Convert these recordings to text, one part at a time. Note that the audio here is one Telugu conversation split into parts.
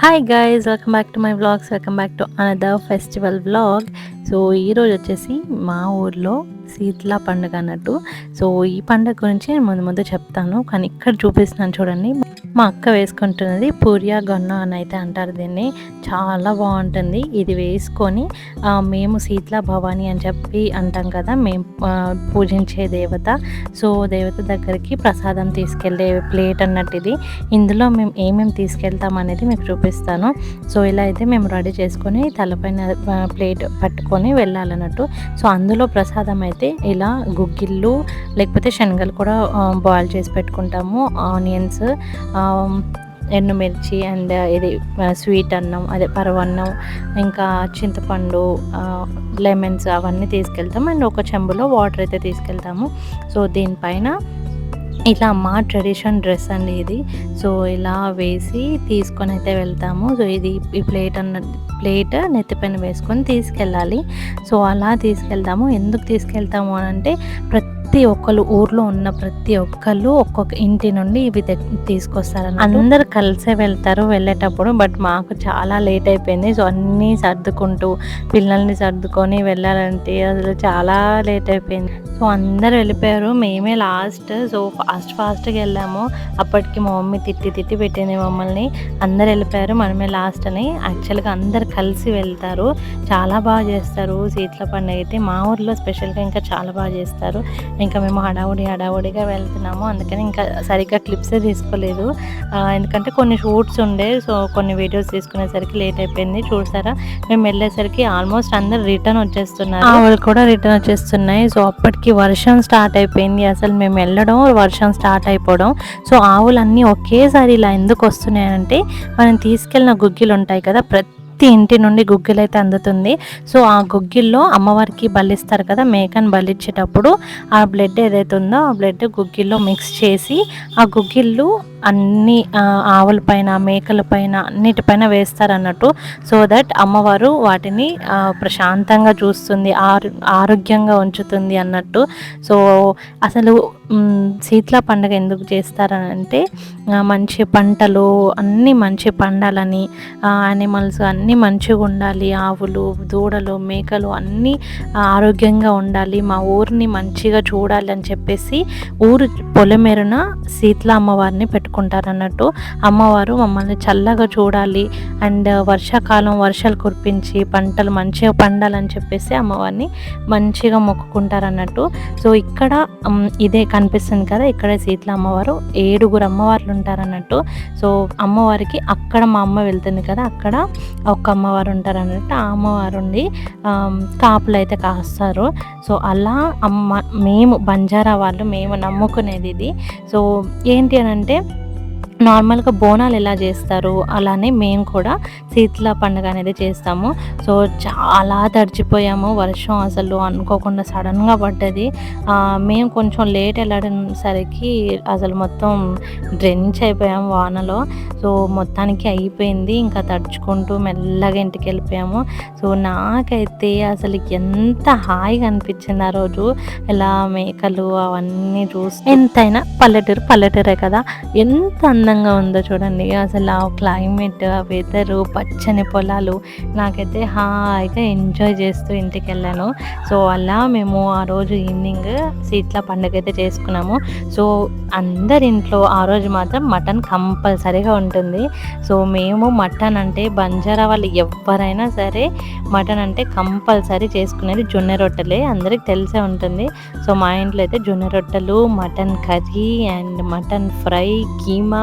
Hi guys welcome back to my vlogs welcome back to another festival vlog so ఈరోజు వచ్చేసి మా ఊర్లో శీతల పండుగ అన్నట్టు. సో ఈ పండుగ గురించి నేను ముందు ముందు చెప్తాను కానీ ఇక్కడ చూపిస్తున్నాను చూడండి. మా అక్క వేసుకుంటున్నది పూరియా గొన్న అని అయితే అంటారు దీన్ని. చాలా బాగుంటుంది. ఇది వేసుకొని మేము శీతల భవాని అని చెప్పి అంటాం కదా మేము పూజించే దేవత. సో దేవత దగ్గరికి ప్రసాదం తీసుకెళ్ళే ప్లేట్ అన్నట్టు ఇది. ఇందులో మేము ఏమేమి తీసుకెళ్తాం అనేది మీకు చూపిస్తాను. సో ఇలా అయితే మేము రెడీ చేసుకొని తలపైన ప్లేట్ పట్టుకొని వెళ్ళాలన్నట్టు. సో అందులో ప్రసాదం అయితే ఇలా గుగ్గిళ్ళు లేకపోతే శనగలు కూడా బాయిల్ చేసి పెట్టుకుంటాము. ఆనియన్స్ ఎండుమిర్చి అండ్ ఇది స్వీట్ అన్నం అదే పరవన్నం ఇంకా చింతపండు లెమన్స్ అవన్నీ తీసుకెళ్తాం. అండ్ ఒక చెంబులో వాటర్ అయితే తీసుకెళ్తాము. సో దీనిపైన ఇలా మా ట్రెడిషన్ డ్రెస్ అండి ఇది. సో ఇలా వేసి తీసుకొని అయితే వెళ్తాము. సో ఇది ఈ ప్లేట్ అన్న ప్లేట్ నెత్తిపైన వేసుకొని తీసుకెళ్ళాలి. సో అలా తీసుకెళ్తాము. ఎందుకు తీసుకెళ్తాము అని అంటే ప్రతి ప్రతి ఒక్కరు ఊర్లో ఉన్న ప్రతి ఒక్కళ్ళు ఒక్కొక్క ఇంటి నుండి ఇవి తీసుకొస్తారు అందరు కలిసే వెళ్తారు వెళ్ళేటప్పుడు బట్ మాకు చాలా లేట్ అయిపోయింది. సో అన్నీ సర్దుకుంటూ పిల్లల్ని సర్దుకొని వెళ్ళాలంటే అసలు చాలా లేట్ అయిపోయింది. సో అందరు వెళ్ళిపోయారు. మేమే లాస్ట్ సో ఫాస్ట్ ఫాస్ట్గా వెళ్ళాము. అప్పటికి మా మమ్మీ తిట్టి తిట్టి పెట్టింది మమ్మల్ని. అందరు వెళ్ళిపోయారు. మనమే లాస్ట్ అని. యాక్చువల్గా అందరు కలిసి వెళ్తారు. చాలా బాగా చేస్తారు. సీట్ల పండుగ అయితే మా ఊర్లో స్పెషల్గా ఇంకా చాలా బాగా చేస్తారు. ఇంకా మేము హడావుడి హడావుడిగా వెళ్తున్నాము. అందుకని ఇంకా సరిగ్గా క్లిప్సే తీసుకోలేదు. ఎందుకంటే కొన్ని షూట్స్ ఉండే సో కొన్ని వీడియోస్ తీసుకునేసరికి లేట్ అయిపోయింది. చూసారా? మేము వెళ్ళేసరికి ఆల్మోస్ట్ అందరు రిటర్న్ వచ్చేస్తున్నారు. ఆవులు కూడా రిటర్న్ వచ్చేస్తున్నాయి. సో అప్పటికి వర్షం స్టార్ట్ అయిపోయింది. అసలు మేము వెళ్ళడం వర్షం స్టార్ట్ అయిపోవడం. సో ఆవులన్నీ ఒకేసారి ఇలా ఎందుకు వస్తున్నాయంటే మనం తీసుకెళ్ళిన గుగ్గిలు ఉంటాయి కదా ప్రతి ఇంటి నుండి గుగ్గిలు అయితే అందుతుంది. సో ఆ గుగ్గిల్లో అమ్మవారికి బలిస్తారు కదా మేకను బలిచ్చేటప్పుడు ఆ బ్లడ్ ఏదైతే ఉందో ఆ బ్లడ్ గుగ్గిల్లో మిక్స్ చేసి ఆ గుగ్గిళ్ళు అన్ని ఆవుల పైన మేకల పైన అన్నిటిపైన వేస్తారు అన్నట్టు సో దట్ అమ్మవారు వాటిని ప్రశాంతంగా చూస్తుంది ఆరు ఆరోగ్యంగా ఉంచుతుంది అన్నట్టు. సో అసలు శీతల పండుగ ఎందుకు చేస్తారని అంటే మంచి పంటలు అన్నీ మంచి పండాలని యానిమల్స్ అన్నీ మంచిగా ఉండాలి ఆవులు దూడలు మేకలు అన్నీ ఆరోగ్యంగా ఉండాలి మా ఊరిని మంచిగా చూడాలి అని చెప్పేసి ఊరు పొలమేరున శీతల అమ్మవారిని పెట్టుకుంటారు అన్నట్టు అమ్మవారు మమ్మల్ని చల్లగా చూడాలి అండ్ వర్షాకాలం వర్షాలు కురిపించి పంటలు మంచిగా పండాలని చెప్పేసి అమ్మవారిని మంచిగా మొక్కుకుంటారు అన్నట్టు సో ఇక్కడ ఇదే కనిపిస్తుంది కదా ఇక్కడే సీట్ల అమ్మవారు ఏడుగురు అమ్మవార్లు ఉంటారు అన్నట్టు సో అమ్మవారికి అక్కడ మా అమ్మ వెళ్తుంది కదా అక్కడ ఒక అమ్మవారు ఉంటారు అన్నట్టు ఆ అమ్మవారు ఉండి కాపులు అయితే కాస్తారు. సో అలా అమ్మ మేము బంజారా వాళ్ళు మేము నమ్ముకునేది ఇది. సో ఏంటి అని అంటే నార్మల్గా బోనాలు ఎలా చేస్తారు అలానే మేము కూడా శీతల పండుగ అనేది చేస్తాము. సో చాలా తడిచిపోయాము వర్షం అసలు అనుకోకుండా సడన్గా పడ్డది. మేము కొంచెం లేట్ వెళ్ళడం సరికి అసలు మొత్తం డ్రెంచ్ అయిపోయాము వానలో. సో మొత్తానికి అయిపోయింది ఇంకా తడుచుకుంటూ మెల్లగా ఇంటికి వెళ్ళిపోయాము. సో నాకైతే అసలు ఎంత హాయిగా అనిపించింది ఆ రోజు. ఇలా మేకలు అవన్నీ చూసి ఎంతైనా పల్లెటూరు పల్లెటూరే కదా. ఎంత అందంగా ఉందో చూడండి. అసలు ఆ క్లైమేట్ ఆ వెదరు పచ్చని పొలాలు నాకైతే హాయిగా ఎంజాయ్ చేస్తూ ఇంటికి వెళ్ళాను సో అలా మేము ఆ రోజు ఈవినింగ్ సీట్ల పండుగ అయితే చేసుకున్నాము. సో అందరి ఇంట్లో ఆ రోజు మాత్రం మటన్ కంపల్సరీగా ఉంటుంది. సో మేము మటన్ అంటే బంజారా వాళ్ళు ఎవరైనా సరే మటన్ అంటే కంపల్సరీ చేసుకునేది జొన్న రొట్టెలే. అందరికి తెలిసే ఉంటుంది. సో మా ఇంట్లో అయితే జొన్న రొట్టెలు mutton curry and mutton fry keema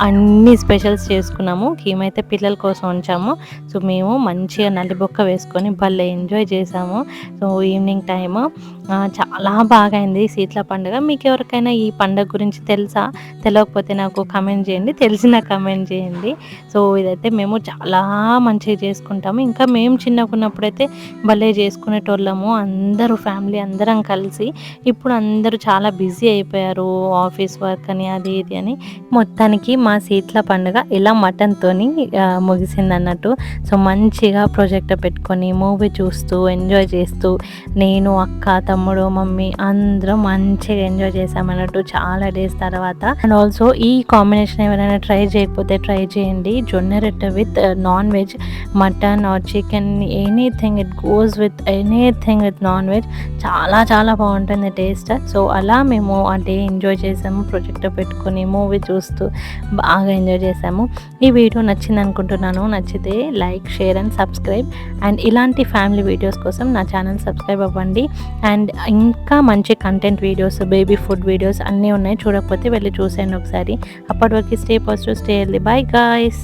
అన్ని స్పెషల్స్ చేసుకున్నాము. కీమైతే అయితే పిల్లల కోసం ఉంచాము. సో మేము మంచిగా నల్లిబొక్క వేసుకొని భలే ఎంజాయ్ చేసాము. సో ఈవినింగ్ టైము చాలా బాగా అయింది సీట్ల పండుగ. మీకు ఎవరికైనా ఈ పండుగ గురించి తెలుసా? తెలియకపోతే నాకు కమెంట్ చేయండి. తెలిసిన కమెంట్ చేయండి. సో ఇదైతే మేము చాలా మంచిగా చేసుకుంటాము. ఇంకా మేము చిన్నగా ఉన్నప్పుడైతే భలే చేసుకునేటోళ్ళము. అందరూ ఫ్యామిలీ అందరం కలిసి. ఇప్పుడు అందరూ చాలా బిజీ అయిపోయారు. ఆఫీస్ వర్క్ అని అది ఇది అని. మొత్తానికి మా సీట్ల పండుగ ఇలా మటన్తోని ముగిసింది అన్నట్టు సో మంచిగా ప్రొజెక్టర్ పెట్టుకొని మూవీ చూస్తూ ఎంజాయ్ చేస్తూ నేను అక్క తమ్ముడు మమ్మీ అందరం మంచిగా ఎంజాయ్ చేసామన్నట్టు చాలా డేస్ తర్వాత. అండ్ ఆల్సో ఈ కాంబినేషన్ ఎవరైనా ట్రై చేయకపోతే ట్రై చేయండి. జొన్న రొట్టె with non veg mutton or chicken anything it goes with anything with non veg చాలా చాలా బాగుంటుంది టేస్ట్ సో అలా మేము ఆ డే ఎంజాయ్ చేసాము ప్రొజెక్టర్ పెట్టుకొని మూవీ చూస్తూ బాగా ఎంజాయ్ చేసాము ఈ వీడియో నచ్చింది అనుకుంటున్నాను. నచ్చితే like share and subscribe. And ఇలాంటి ఫ్యామిలీ వీడియోస్ కోసం నా ఛానల్ సబ్స్క్రైబ్ అవ్వండి. అండ్ ఇంకా మంచి content videos baby food videos అన్నీ ఉన్నాయి. చూడకపోతే వెళ్ళి చూసేయండి ఒకసారి. అప్పటి వరకు స్టే పాజిటివ్ స్టే వెళ్ళి బాయ్ గాయస్